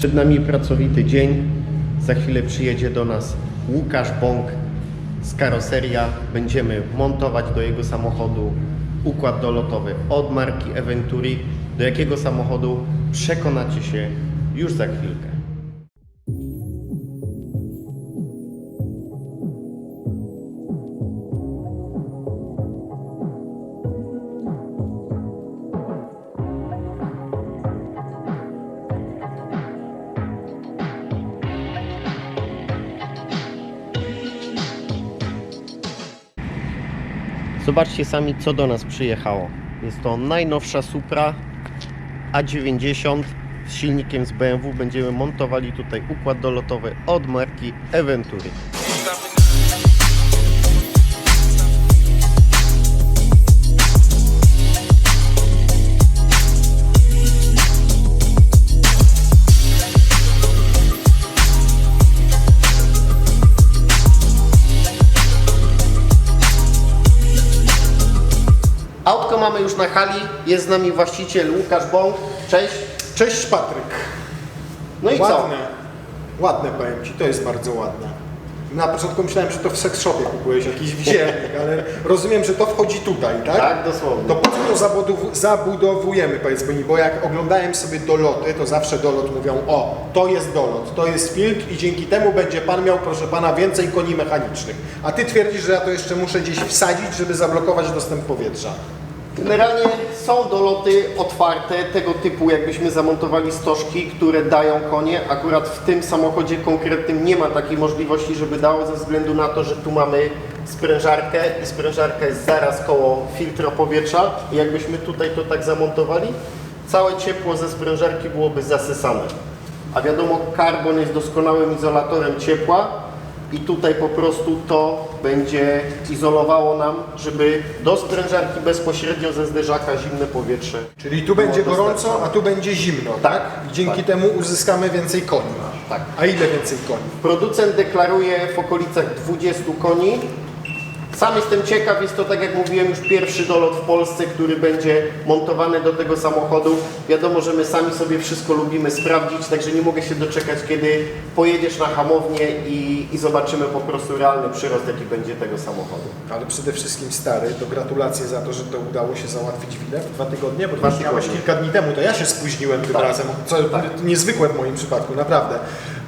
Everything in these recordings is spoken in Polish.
Przed nami pracowity dzień. Za chwilę przyjedzie do nas Łukasz Bąk z karoseria. Będziemy montować do jego samochodu układ dolotowy od marki Eventuri. Do jakiego samochodu przekonacie się już za chwilkę. Zobaczcie sami, co do nas przyjechało. Jest to najnowsza Supra A90 z silnikiem z BMW. Będziemy montowali tutaj układ dolotowy od marki Eventuri. Mamy już na hali. Jest z nami właściciel Łukasz Bąk. Cześć. Cześć Patryk. No i co? ładne. Ładne powiem Ci, to jest bardzo ładne. Na początku myślałem, że to w seks shopie kupujesz jakiś wziernik, ale rozumiem, że to wchodzi tutaj, tak? Tak, dosłownie. To po co to zabudow- zabudowujemy, powiedzmy mi, bo jak oglądałem sobie doloty, to zawsze dolot mówią, o, to jest dolot, to jest filtr i dzięki temu będzie Pan miał, proszę Pana, więcej koni mechanicznych. A Ty twierdzisz, że ja to jeszcze muszę gdzieś wsadzić, żeby zablokować dostęp powietrza. Generalnie są doloty otwarte tego typu, jakbyśmy zamontowali stożki, które dają konie. Akurat w tym samochodzie konkretnym nie ma takiej możliwości, żeby dało ze względu na to, że tu mamy sprężarkę i sprężarka jest zaraz koło filtra powietrza. I jakbyśmy tutaj to tak zamontowali, całe ciepło ze sprężarki byłoby zasysane. A wiadomo, karbon jest doskonałym izolatorem ciepła i tutaj po prostu to będzie izolowało nam, żeby do sprężarki bezpośrednio ze zderzaka zimne powietrze. Czyli tu będzie gorąco, a tu będzie zimno, tak? Tak, I dzięki tak. temu uzyskamy więcej koni. Tak. A ile więcej koni? Producent deklaruje w okolicach 20 koni. Sam jestem ciekaw, jest to tak jak mówiłem już pierwszy dolot w Polsce, który będzie montowany do tego samochodu. Wiadomo, że my sami sobie wszystko lubimy sprawdzić, także nie mogę się doczekać, kiedy pojedziesz na hamownię i, i zobaczymy po prostu realny przyrost, jaki będzie tego samochodu. Ale przede wszystkim stary, to gratulacje za to, że to udało się załatwić w ile? W dwa tygodnie? Bo Dwa miałeś tygodnie. kilka dni temu, to ja się spóźniłem tym Tak. razem, co niezwykłe w moim przypadku, naprawdę.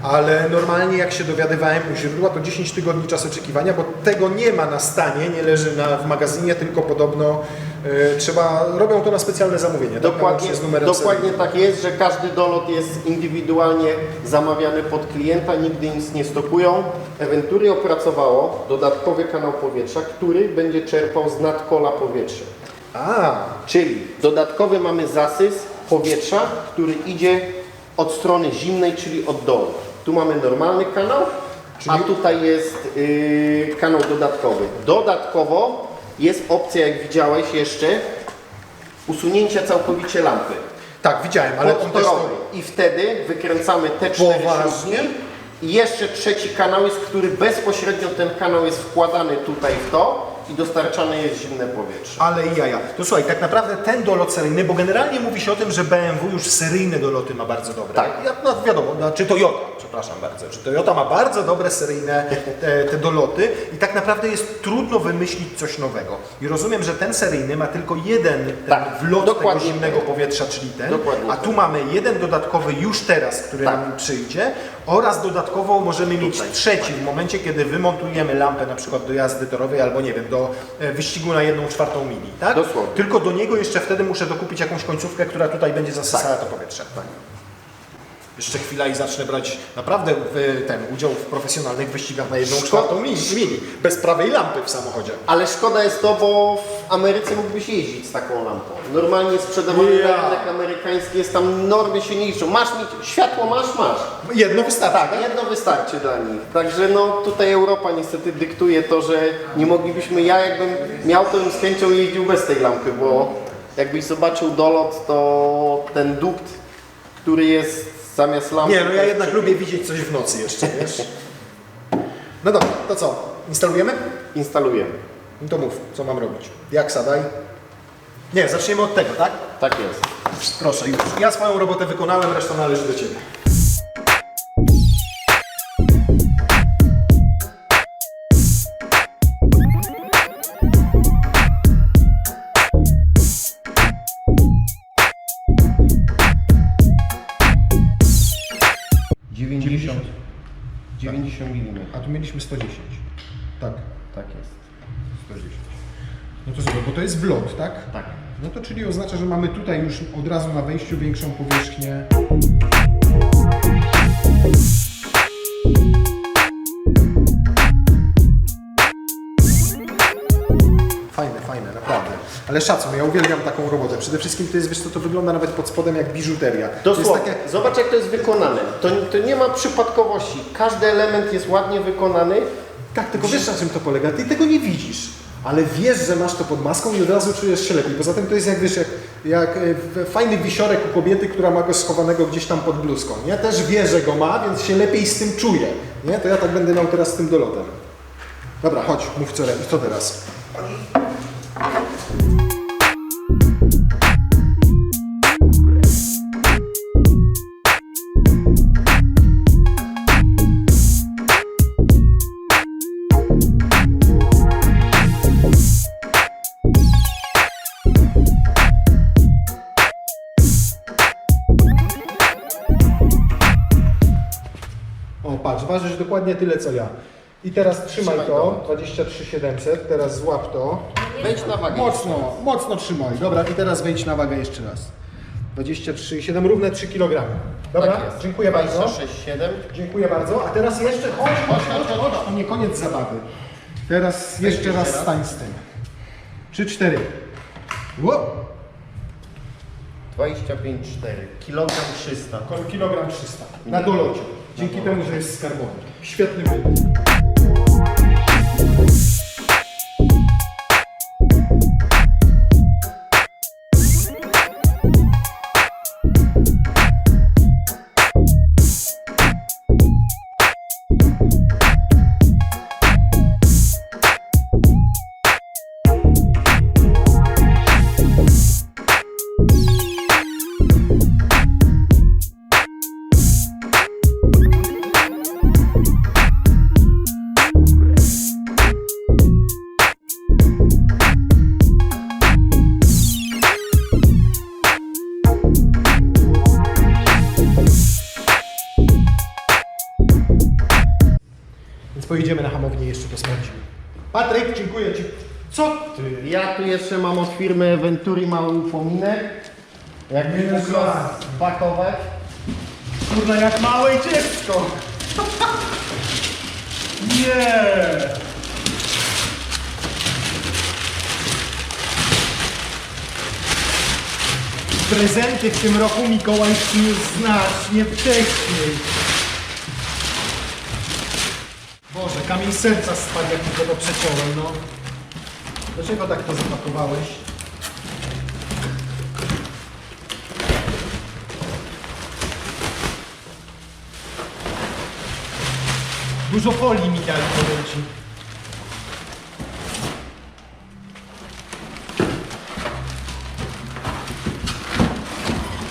Ale normalnie jak się dowiadywałem u źródła, to 10 tygodni czas oczekiwania, bo tego nie ma na stanie, nie leży na, w magazynie, tylko podobno e, trzeba, robią to na specjalne zamówienie. tak? Dokładnie, numerem dokładnie tak jest, że każdy dolot jest indywidualnie zamawiany pod klienta, nigdy nic nie stokują. Eventuri opracowało dodatkowy kanał powietrza, który będzie czerpał z nadkola powietrze. A, Czyli dodatkowy mamy zasys powietrza, który idzie od strony zimnej, czyli od dołu. Tu mamy normalny kanał, a tutaj jest yy, kanał dodatkowy. Dodatkowo jest opcja, jak widziałeś jeszcze, usunięcia całkowicie lampy. tak, widziałem, ale on też to... I wtedy wykręcamy te cztery Poważnie? śrubki. I jeszcze trzeci kanał jest, który bezpośrednio ten kanał jest wkładany tutaj w to i dostarczane jest zimne powietrze. Ale i jaja. To słuchaj, tak naprawdę ten dolot seryjny, bo generalnie mówi się o tym, że BMW już seryjne doloty ma bardzo dobre. Tak. Ja, no wiadomo, no, czy Toyota, przepraszam bardzo, czy Toyota ma bardzo dobre seryjne te, te doloty i tak naprawdę jest trudno wymyślić coś nowego. I rozumiem, że ten seryjny ma tylko jeden Tak, wlot dokładnie tego zimnego powietrza, czyli ten, Dokładnie a tak. tu mamy jeden dodatkowy już teraz, który Tak. nam przyjdzie oraz dodatkowo możemy mieć trzeci w momencie, kiedy wymontujemy lampę na przykład do jazdy torowej albo nie wiem, do e, wyścigu na jedną czwartą mili, tak? Dosłownie. Tylko do niego jeszcze wtedy muszę dokupić jakąś końcówkę, która tutaj będzie zasysała to powietrze. Tak. Jeszcze chwila i zacznę brać naprawdę w, ten udział w profesjonalnych wyścigach na jedną Szko- czwartą mili, mili, bez prawej lampy w samochodzie. Ale szkoda jest to, bo w Ameryce mógłbyś jeździć z taką lampą. Normalnie sprzedawany Ja. rynek amerykański jest tam normy się nie liczą. Masz mieć, światło masz, masz. Jedno wystarczy, Tak, jedno wystarczy dla nich. Także no tutaj Europa niestety dyktuje to, że nie moglibyśmy, ja jakbym miał to bym z chęcią jeździł bez tej lampy, bo jakbyś zobaczył dolot, to ten dukt, który jest zamiast lampy... Nie, no ja jednak lubię widzieć coś w nocy jeszcze, wiesz? No dobra, to co? Instalujemy? Instalujemy. No to mów, co mam robić? Jak sadaj? Nie, zaczniemy od tego, tak? Tak jest. Proszę, już. Ja swoją robotę wykonałem, reszta należy do Ciebie. 90 mm. A tu mieliśmy 110. Tak, Tak jest. 110. No to super, bo to jest wlot, tak? Tak. No to czyli oznacza, że mamy tutaj już od razu na wejściu większą powierzchnię. Ale szacun, ja uwielbiam taką robotę. Przede wszystkim to jest, wiesz co, to wygląda nawet pod spodem jak biżuteria. To Dosłownie. takie, Zobacz jak to jest wykonane. To, to nie ma przypadkowości. Każdy element jest ładnie wykonany. tak, tylko wiesz na czym to polega? Ty tego nie widzisz. Ale wiesz, że masz to pod maską i od razu czujesz się lepiej. Poza tym to jest jak, wiesz, jak, jak e, fajny wisiorek u kobiety, która ma go schowanego gdzieś tam pod bluzką. Nie? Też wie, że go ma, więc się lepiej z tym czuje. Nie? To ja tak będę miał teraz z tym dolotem. Dobra, chodź, mów co, co teraz. Tyle co ja. I teraz trzymaj, Trzymaj to, 23700, teraz złap to. Wejdź na wagę. Mocno, mocno trzymaj. Dobra, i teraz wejdź na wagę jeszcze raz. 23,7, równe 3 kg. Dobra, Tak jest. dziękuję bardzo. 26,7. Dziękuję bardzo. A teraz jeszcze chodź, chodź, chodź, chodź. To nie koniec zabawy. Teraz jeszcze raz raz. stań z tym. 3, 4. Wow. 25,4. Kilogram 300. Kilogram 300. Na dolocie. Dzięki temu, że jest z karbonu. Świetny wynik. Pojedziemy na hamownię jeszcze to sprawdzimy. Patryk, dziękuję Ci. Co Ty? Ja tu jeszcze mam od firmy Venturi mały upominek. Jak go żart. spakować. Kurna, jak małe dziecko. Nie. Prezenty w tym roku Mikołaj przyniósł znacznie wcześniej. Kamień serca spadł jak mi tego przeciąłem, no. Dlaczego tak to zapakowałeś? Dużo folii mi dali, powiem ci.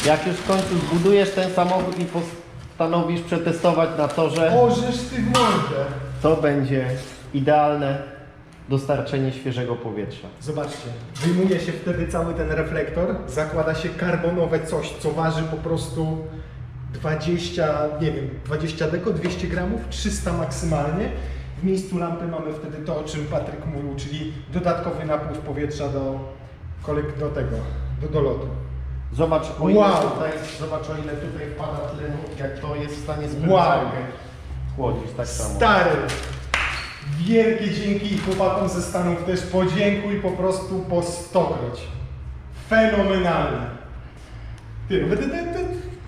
Jak już w końcu zbudujesz ten samochód i postanowisz przetestować na torze, Ożesz ty w mordę. To będzie idealne dostarczenie świeżego powietrza. Zobaczcie, wyjmuje się wtedy cały ten reflektor, zakłada się karbonowe coś, co waży po prostu 20, nie wiem, 20 deko, 200 gramów, 300 maksymalnie. W miejscu lampy mamy wtedy to, o czym Patryk mówił, czyli dodatkowy napływ powietrza do, do tego, do dolotu. Zobacz o ile Wow. tutaj, zobacz o ile tutaj wpada tlenu, jak to jest w stanie Wow. Chłodzić tak samo. Stary! Wielkie dzięki chłopakom ze Stanów też podziękuj po prostu po stokroć. Fenomenalne. Ty, będę, będę,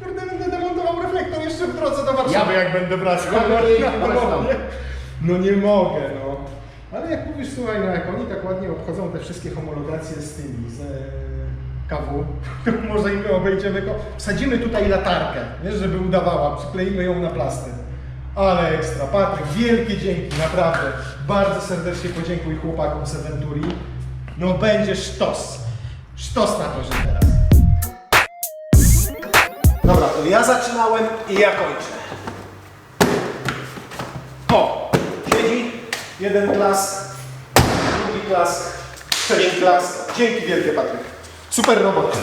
kurde, będę demontował reflektor jeszcze w drodze do Warszawy, Ja- jak będę brać. Ja będę Breslau. No nie mogę, no. Ale jak mówisz, słuchaj, no jak oni tak ładnie obchodzą te wszystkie homologacje z tymi, z e, KW, to może i my obejdziemy go. Wsadzimy tutaj latarkę, wiesz, żeby udawała, przykleimy ją na plaster. Ale ekstra, Patryk, wielkie dzięki, naprawdę. Bardzo serdecznie podziękuj chłopakom z Eventuri. No będzie sztos. Sztos na to, że teraz. Dobra, to ja zaczynałem i ja kończę. O! Siedzi, jeden klas, drugi klas, trzeci klas. Dzięki wielkie Patryk. Super robota.